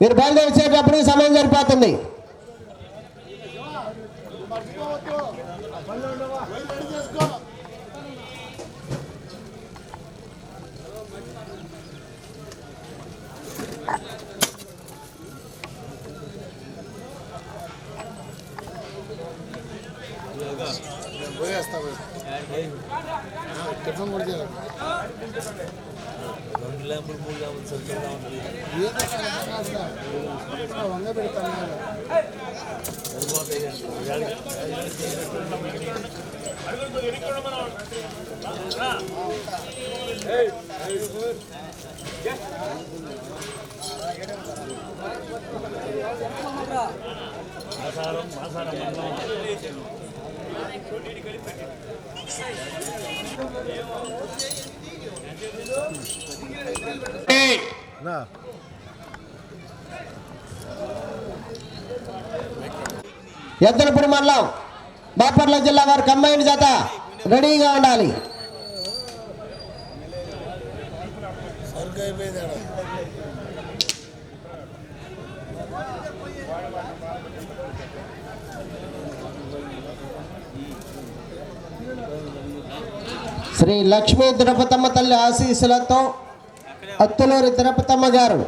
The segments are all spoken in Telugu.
మీరు బయలుదేరేసేటప్పుడు సమయం సరిపోతుంది. టిఫిన్ కూడా చేయాలి. రెండు ల్యాంపులు మూడు ల్యాంపులు సరిగ్గా ఉంటుంది వంగ పెడతాను మాసారం మాసారం. మండలం ఎద్దనపూడి మండలం బాపట్ల జిల్లా వారు కంబైన్ జత రెడీగా ఉండాలి. అయిపోయింది శ్రీ లక్ష్మీ తిరుపతమ్మ తల్లి ఆశీస్సులతో అత్తులూరి తిరుపతమ్మ గారు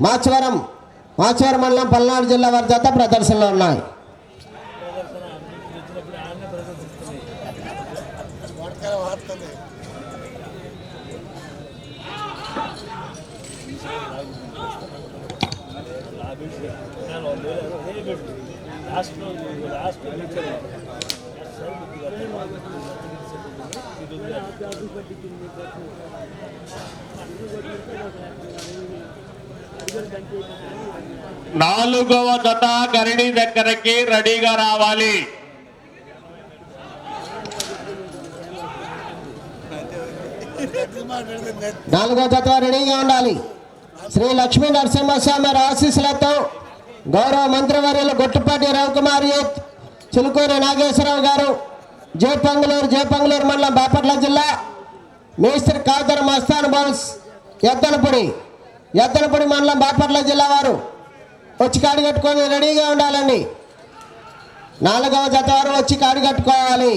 మాచవరం మాచవరం మండలం పల్నాడు జిల్లా వారి జత ప్రదర్శనలో ఉన్నాయి. వాడకాయ వాడుతుంది నాలుగవ జత గరిణి దగ్గరకి రెడీగా రావాలి. నాలుగో జత రెడీగా ఉండాలి. శ్రీ లక్ష్మీ నరసింహస్వామి ఆశీస్సులతో గౌరవ మంత్రివర్యులు గొట్టుపాటి రవికుమార్ యూత్ చిలుకూరి నాగేశ్వరరావు గారు జయపంగులూరు జయపంగులూరు మండలం బాపట్ల జిల్లా మేస్త్రి కాదర్ మస్తాన్ బౌస్ ఎద్దనపూడి ఎద్దనపూడి మండలం బాపట్ల జిల్లా వారు. వచ్చి కాడి కట్టుకొని రెడీగా ఉండాలండి. నాలుగవ జత వారు వచ్చి కాడి కట్టుకోవాలి.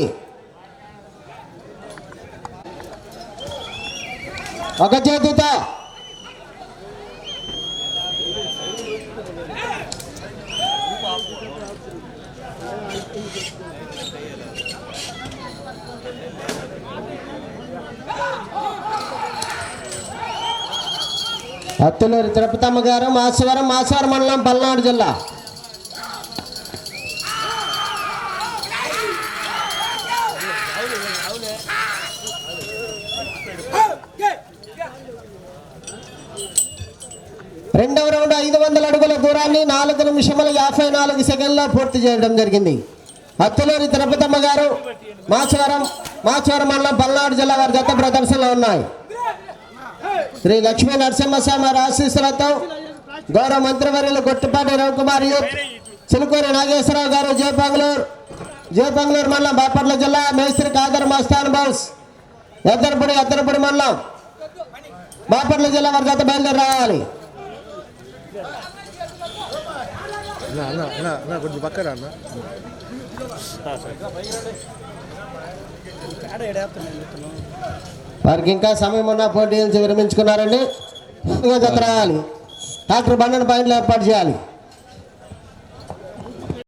ఒక చేతితో అత్తులూరి తిరుపతమ్మ గారు మాసవరం మాసవరం మండలం పల్నాడు జిల్లా. రెండవ రౌండ్ ఐదు వందల అడుగుల దూరాన్ని నాలుగు నిమిషముల యాభై నాలుగు సెకండ్లో పూర్తి చేయడం జరిగింది. అత్తులూరి తిరుపతమ్మ గారు మాచవరం మాచవరం మండలం పల్నాడు జిల్లా వారి గత ప్రదర్శనలో ఉన్నాయి. శ్రీ లక్ష్మీ నరసింహస్వామి వారి ఆశీస్సులతో గౌరవ మంత్రివర్యులు గొట్టుపాటి రవికుమార్ యూత్ చిలుకూరి నాగేశ్వరరావు గారు జయపంగులూరు జయపంగులూరు మండలం బాపట్ల జిల్లా మేస్త్రి కాదర్ మస్తాన్ బౌస్ ఎద్దరపూడి ఎద్దరపూడి మండలం బాపట్ల జిల్లా వారి జత బయలుదేరి రావాలి. అన్న వారికి ఇంకా సమయం ఉన్న పోటీ నుంచి విరమించుకున్నారండి జత రాయాలి. డాక్టర్ బండను పాయింట్లు ఏర్పాటు చేయాలి.